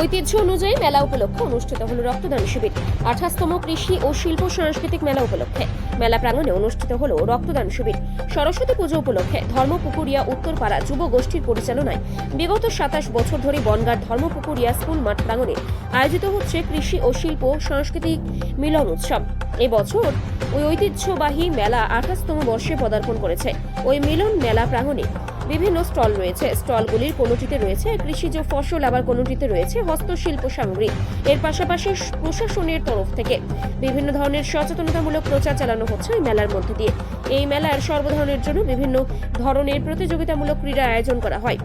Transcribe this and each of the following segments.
ঐতিহ্য অনুযায়ী মেলা উপলক্ষে অনুষ্ঠিত হল রক্তদান শিবির। আঠাশতম কৃষি ও শিল্প সাংস্কৃতিক মেলা উপলক্ষে। মেলা প্রাঙ্গণে অনুষ্ঠিত হল রক্তদান শিবির। সরস্বতী পুজো উপলক্ষে ধর্মপুকুরিয়া উত্তরপাড়া যুব গোষ্ঠীর পরিচালনায় বিগত সাতাশ বছর ধরে বনগাঁ ধর্মপুকুরিয়া স্কুল মাঠ প্রাঙ্গণে আয়োজিত হচ্ছে কৃষি ও শিল্প সাংস্কৃতিক মিলন উৎসব। এবছর ওই ঐতিহ্যবাহী মেলা আঠাশতম বর্ষে পদার্পণ করেছে। ওই মিলন মেলা প্রাঙ্গণে বিভিন্ন স্টল রয়েছে। স্টলগুলির কোনোটিতে রয়েছে কৃষিজ ফসল, আবার কোনোটিতে রয়েছে হস্তশিল্প সামগ্রী। এর পাশাপাশি প্রশাসনের তরফ থেকে বিভিন্ন ধরনের সচেতনতামূলক প্রচার চালানো হচ্ছে এই মেলার মধ্যে দিয়ে। এই মেলার সর্বধরনের জন্য বিভিন্ন ধরনের প্রতিযোগিতামূলক ক্রীড়া আয়োজন করা হয়।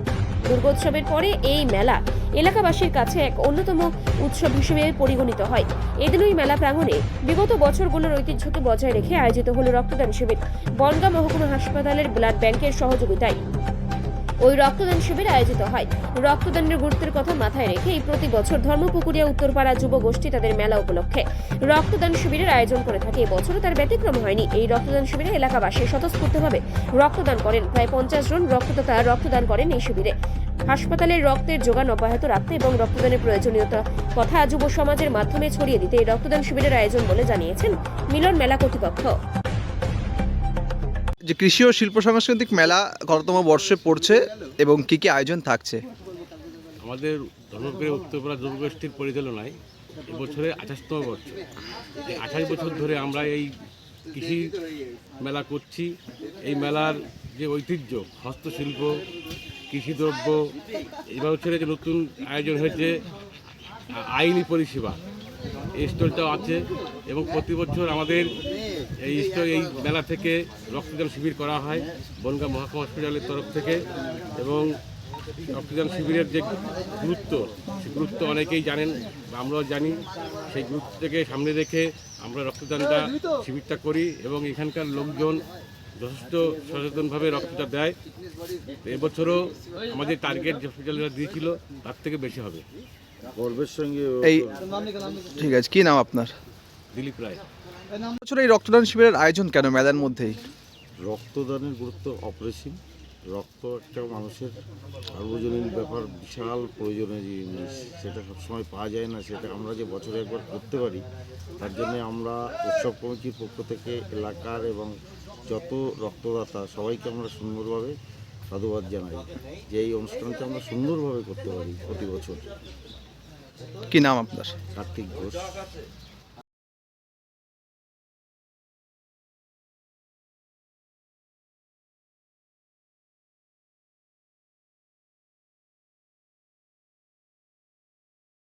দুর্গোৎসবের পরে এই মেলা এলাকাবাসীর কাছে এক অন্যতম উৎসব হিসেবে পরিগণিত হয়। এদিন ওই মেলা প্রাঙ্গণে বিগত বছরগুলোর ঐতিহ্যকে বজায় রেখে আয়োজিত হল রক্তদান শিবির, বনগাঁ মহকুমা হাসপাতালের ব্লাড ব্যাংকের সহযোগিতায়। ওই রক্তদান শিবির আয়োজিত হয়। রক্তদানের গুরুত্বের কথা মাথায় রেখে এই প্রতি বছর ধর্মপুকুরিয়া, উত্তরপাড়া যুব গোষ্ঠী তাদের মেলা উপলক্ষে রক্তদান শিবিরের আয়োজন করে থাকে। এবছরও তার ব্যতিক্রম হয়নি। এই রক্তদান শিবিরে এলাকাবাসী স্বতঃস্ফূর্তভাবে রক্তদান করেন। প্রায় পঞ্চাশ জন রক্তদাতা রক্তদান করেন এই শিবিরে। হাসপাতালের রক্তের যোগান অব্যাহত রাখতে এবং রক্তদানের প্রয়োজনীয়তা কথা যুব সমাজের মাধ্যমে ছড়িয়ে দিতে এই রক্তদান শিবিরের আয়োজন বলে জানিয়েছেন মিলন মেলা কর্তৃপক্ষ। যে কৃষি ও শিল্প সাংস্কৃতিক মেলা কততম বর্ষে পড়ছে এবং কি কি আয়োজন থাকছে? আমাদের ধর্মপুরের উত্তরপাড়া যুবগোষ্ঠীর পরিচালনায় এবছরে আঠাশতম বর্ষ। আঠাশ বছর ধরে আমরা এই কৃষি মেলা করছি। এই মেলার যে ঐতিহ্য, হস্তশিল্প, কৃষিদ্রব্য, এই বছরে যে নতুন আয়োজন হয়েছে আইনি পরিষেবা, এই স্টলটাও আছে এবং প্রতি বছর আমাদের এই এই মেলা থেকে রক্তদান শিবির করা হয় বনগাঁ মহকুমা হসপিটালের তরফ থেকে এবং রক্তদান শিবিরের যে গুরুত্ব সে গুরুত্ব অনেকেই জানেন বা আমরাও জানি। সেই গুরুত্বকে সামনে রেখে আমরা রক্তদানটা শিবিরটা করি এবং এখানকার লোকজন যথেষ্ট সচেতনভাবে রক্তটা দেয়। এবছরও আমাদের টার্গেট যে হসপিটালরা দিয়েছিল তার থেকে বেশি হবে। গর্বের সঙ্গে এই ঠিক আছে কি নাম আপনার? দিলীপ রায়। বছর এই রক্তদান শিবিরের আয়োজন কেন মেলার মধ্যেই? রক্তদানের গুরুত্ব অপরিসীম। রক্ত একটা মানুষের সার্বজনীন ব্যাপার বিশাল প্রয়োজনীয় জিনিস। সেটা সবসময় পাওয়া যায় না সেটা আমরা যে বছরে একবার করতে পারি তার জন্য আমরা উৎসব কমিটির পক্ষ থেকে এলাকার এবং যত রক্তদাতা সবাইকে আমরা সুন্দরভাবে সাধুবাদ জানাই যে এই অনুষ্ঠানটা আমরা সুন্দরভাবে করতে পারি প্রতি বছর। কি নাম আপনার? কার্তিক ঘোষ।